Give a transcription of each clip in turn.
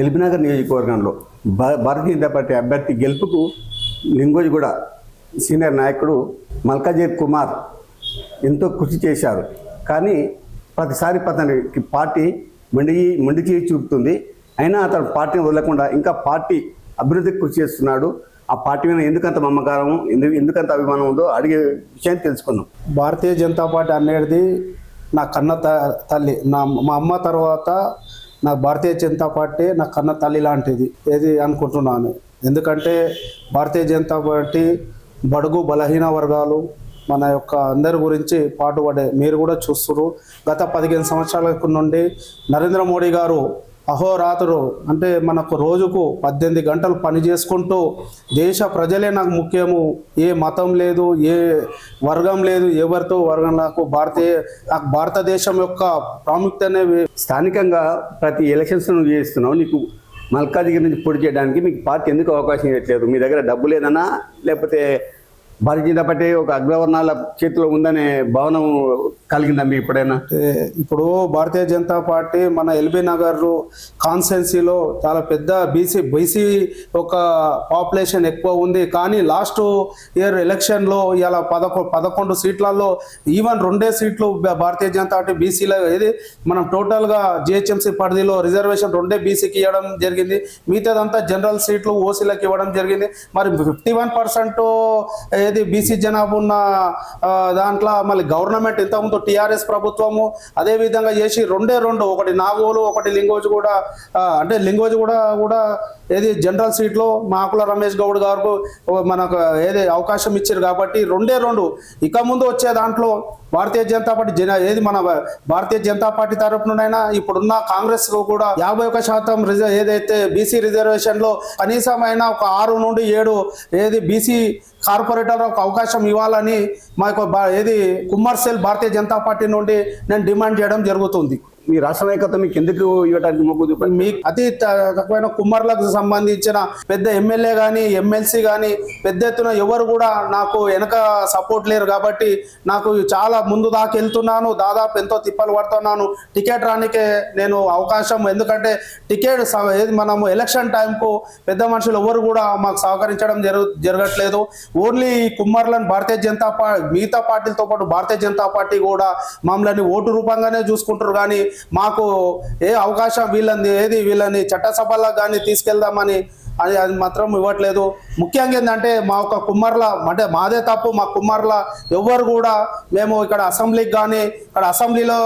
ఎల్బీనగర్ నియోజకవర్గంలో భ భారతీయ జనతా పార్టీ అభ్యర్థి గెలుపుకు లింగోజ్ సీనియర్ నాయకుడు మల్కాజీర్ కుమార్ ఎంతో కృషి చేశారు. కానీ ప్రతిసారి అతనికి పార్టీ మొండి మొండి చేయి చూపుతుంది. అయినా అతను పార్టీని వదలకుండా ఇంకా పార్టీ అభివృద్ధికి కృషి చేస్తున్నాడు. ఆ పార్టీ మీద ఎందుకంత మమకారం ఎందుకు ఎందుకంత అభిమానం ఉందో అడిగే విషయాన్ని తెలుసుకుందాం. భారతీయ జనతా పార్టీ అనేది నా కన్న త- తల్లి. నా మా అమ్మ తర్వాత నా భారతీయ జనతా పార్టీ నా కన్న తల్లి లాంటిది. ఏది అనుకుంటున్నాను. ఎందుకంటే భారతీయ జనతా పార్టీ బడుగు బలహీన వర్గాలు మన యొక్క అందరి గురించి పాటుపడే. మీరు కూడా చూస్తున్నారు. గత పదిహేను సంవత్సరాల నుండి నరేంద్ర మోడీ గారు అహోరాత్రులు అంటే మనకు రోజుకు పద్దెనిమిది గంటలు పని చేసుకుంటూ దేశ ప్రజలే నాకు ముఖ్యము. ఏ మతం లేదు ఏ వర్గం లేదు ఎవరితో వర్గం నాకు భారతీయ నాకు భారతదేశం యొక్క ప్రాముఖ్యత అనేవి స్థానికంగా ప్రతి ఎలక్షన్స్ నువ్వు చేస్తున్నావు. నీకు మల్కాజిగిరి నుంచి పొడి చేయడానికి మీకు పార్టీ ఎందుకు అవకాశం ఇవ్వట్లేదు? మీ దగ్గర డబ్బు లేదన్నా లేకపోతే భారతీయ జనతా పార్టీ ఒక అగ్రవర్ణాల చేతిలో ఉందనే భావన కలిగిందా మీ ఎప్పుడైనా? ఇప్పుడు భారతీయ జనతా పార్టీ మన ఎల్బీ నగర్ కాన్స్టెన్సీలో చాలా పెద్ద బీసీ బీసీ ఒక పాపులేషన్ ఎక్కువ ఉంది. కానీ లాస్ట్ ఇయర్ ఎలక్షన్లో ఇలా పదకొ పదకొండు సీట్లలో ఈవెన్ రెండే సీట్లు భారతీయ జనతా పార్టీ బీసీలో. ఏది? మనం టోటల్గా జిహెచ్ఎంసీ పరిధిలో రిజర్వేషన్ రెండే బీసీకి ఇవ్వడం జరిగింది. మిగతాదంతా జనరల్ సీట్లు ఓసీలకు ఇవ్వడం జరిగింది. మరి ఫిఫ్టీ వన్ పర్సెంట్ ఏది బీసీ జనాభా ఉన్న దాంట్లో మళ్ళీ గవర్నమెంట్ ఇంతకుముందు టీఆర్ఎస్ ప్రభుత్వము అదే విధంగా చేసి రెండే రెండు ఒకటి నాగోలు ఒకటి లింగోజ్ కూడా అంటే లింగోజ్ కూడా కూడా ఏది జనరల్ సీట్లో మాకుల రమేష్ గౌడ్ గారు మనకు ఏది అవకాశం ఇచ్చారు కాబట్టి రెండే రెండు. ఇక ముందు వచ్చే దాంట్లో భారతీయ జనతా పార్టీ జన ఏది మన భారతీయ జనతా పార్టీ తరపు నుండైనా ఇప్పుడున్న కాంగ్రెస్ కూడా యాభై ఒక శాతం రిజర్వ్ ఏదైతే బీసీ రిజర్వేషన్లో కనీసమైన కనీసం అయినా ఒక ఆరు నుండి ఏడు ఏది బీసీ కార్పొరేటర్ ఒక అవకాశం ఇవ్వాలని మా యొక్క ఏది కుమ్మర్సెల్ భారతీయ జనతా పార్టీ నుండి నేను డిమాండ్ చేయడం జరుగుతుంది. మీ రాష్ట్ర నాయకత్వం మీకు ఎందుకు ఇవ్వడానికి మొగ్గు చూపండి మీ అతి తక్కువైన కుమ్మర్లకు సంబంధించిన పెద్ద ఎమ్మెల్యే కానీ ఎమ్మెల్సీ కానీ పెద్ద ఎత్తున ఎవరు కూడా నాకు వెనక సపోర్ట్ లేరు కాబట్టి నాకు చాలా ముందు దాకా వెళ్తున్నాను. దాదాపు ఎంతో తిప్పలు పడుతున్నాను. టికెట్ రానికే నేను అవకాశం ఎందుకంటే టికెట్ ఏది మనము ఎలక్షన్ టైంకు పెద్ద మనుషులు ఎవరు కూడా మాకు సహకరించడం జరుగు జరగట్లేదు. ఓన్లీ ఈ కుమ్మర్లను భారతీయ జనతా పార్టీ మిగతా పార్టీలతో పాటు భారతీయ జనతా పార్టీ కూడా మమ్మల్ని ఓటు రూపంగానే చూసుకుంటారు కానీ మాకు ఏ అవకాశం వీళ్ళని ఏది వీళ్ళని చట్టసభలో కానీ తీసుకెళ్దామని అది అది మాత్రం ఇవ్వట్లేదు. ముఖ్యంగా ఏంటంటే మా యొక్క కుమ్మర్ల అంటే మాదే తప్పు మా కుమ్మర్ల ఎవ్వరు కూడా మేము ఇక్కడ అసెంబ్లీకి కానీ ఇక్కడ అసెంబ్లీలో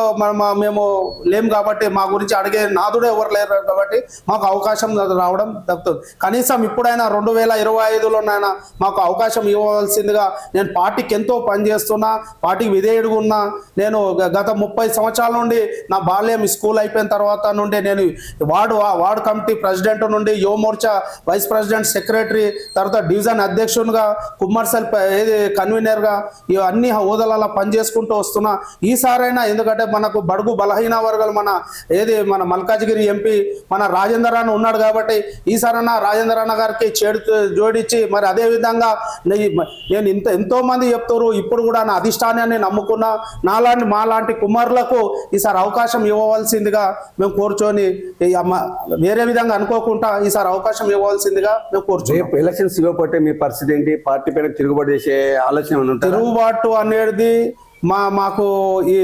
మేము లేము కాబట్టి మా గురించి అడిగే నాదుడే ఎవరు లేరు కాబట్టి మాకు అవకాశం రావడం దక్కుతుంది కనీసం ఇప్పుడైనా రెండు వేల ఇరవై ఐదులోనైనా మాకు అవకాశం ఇవ్వవలసిందిగా నేను పార్టీకి ఎంతో పనిచేస్తున్నా పార్టీకి విధేయుడుగా ఉన్నా. నేను గత ముప్పై సంవత్సరాల నుండి నా బాల్యం స్కూల్ అయిపోయిన తర్వాత నుండి నేను వార్డు వార్డు కమిటీ ప్రెసిడెంట్ నుండి Yuva Morcha vice president secretary తర్వాత డివిజన్ అధ్యక్షునిగా కుమ్మర్సల్ ఏది కన్వీనర్గా అన్ని హోదాలలో పనిచేసుకుంటూ వస్తున్నా ఈసారైనా ఎందుకంటే మనకు బడుగు బలహీన వర్గాలు మన ఏది మన మల్కాజ్గిరి ఎంపీ మన రాజేందర్ అన్న ఉన్నాడు కాబట్టి ఈసారైనా రాజేందర్ అన్న గారికి చేడు జోడించి మరి అదే విధంగా నేను ఇంత ఎంతో మంది చెప్తారు ఇప్పుడు కూడా నా అధిష్టానాన్ని నమ్ముకున్నా నాలాంటి మాలాంటి కుమారులకు ఈసారి అవకాశం ఇవ్వవలసిందిగా మేము కోరుచొని వేరే విధంగా అనుకోకుండా ఈసారి అవకాశం ఇవ్వవలసిందిగా మేము కోరుచున్నాం రేపు ఎలక్షన్స్ ఇవ్వకపోతే మీ పరిస్థితి ఏంటి పార్టీ పైన తిరుగుబాటు చేసే ఆలోచన? తిరుగుబాటు అనేది మా మాకు ఈ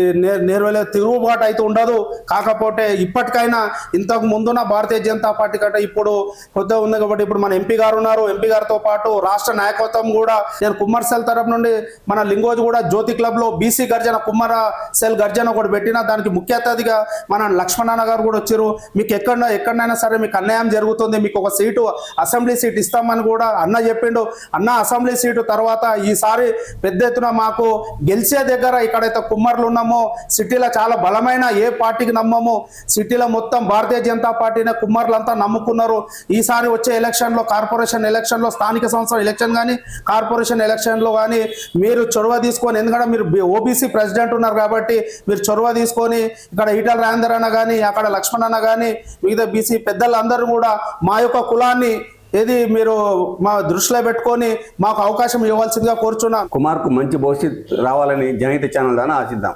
నేర్వలే తిరుగుబాటు అయితే ఉండదు. కాకపోతే ఇప్పటికైనా ఇంతకు ముందున్న భారతీయ జనతా పార్టీ కంటే ఇప్పుడు కొత్త ఉంది కాబట్టి ఇప్పుడు మన ఎంపీ గారు ఉన్నారు. ఎంపీ గారితో పాటు రాష్ట్ర నాయకత్వం కూడా నేను కుమ్మర్ సెల్ తరపు నుండి మన లింగోజ్ కూడా జ్యోతి క్లబ్లో బీసీ గర్జన కుమ్మర సెల్ గర్జన ఒకటి పెట్టిన దానికి ముఖ్య అతిథిగా మన లక్ష్మణాన్న గారు కూడా వచ్చారు. మీకు ఎక్కడ ఎక్కడైనా సరే మీకు అన్యాయం జరుగుతుంది. మీకు ఒక సీటు అసెంబ్లీ సీట్ ఇస్తామని కూడా అన్న చెప్పిండు. అన్న అసెంబ్లీ సీటు తర్వాత ఈసారి పెద్ద ఎత్తున మాకు గెలిచే దగ్గర ఇక్కడైతే కుమ్మర్లు ఉన్నామో సిటీలో చాలా బలమైన ఏ పార్టీకి నమ్మము సిటీలో మొత్తం భారతీయ జనతా పార్టీనే కుమ్మర్లంతా నమ్ముకున్నారు. ఈసారి వచ్చే ఎలక్షన్లో కార్పొరేషన్ ఎలక్షన్లో స్థానిక సంస్థల ఎలక్షన్ కానీ కార్పొరేషన్ ఎలక్షన్లో కానీ మీరు చొరవ తీసుకొని ఎందుకంటే మీరు ఓబీసీ ప్రెసిడెంట్ ఉన్నారు కాబట్టి మీరు చొరవ తీసుకొని ఇక్కడ ఈటల రాజేందర్ అన్న కానీ అక్కడ లక్ష్మణ్ అన్న కానీ మిగతా బీసీ పెద్దలందరూ కూడా మా యొక్క కులాన్ని ఏది మీరు మా దృష్టిలో పెట్టుకొని మాకు అవకాశం ఇవ్వాల్సిందిగా కోరుచున్నాం కుమార్కు మంచి భవిష్యత్తు రావాలని జనహిత ఛానల్ ద్వారా ఆశిద్దాం.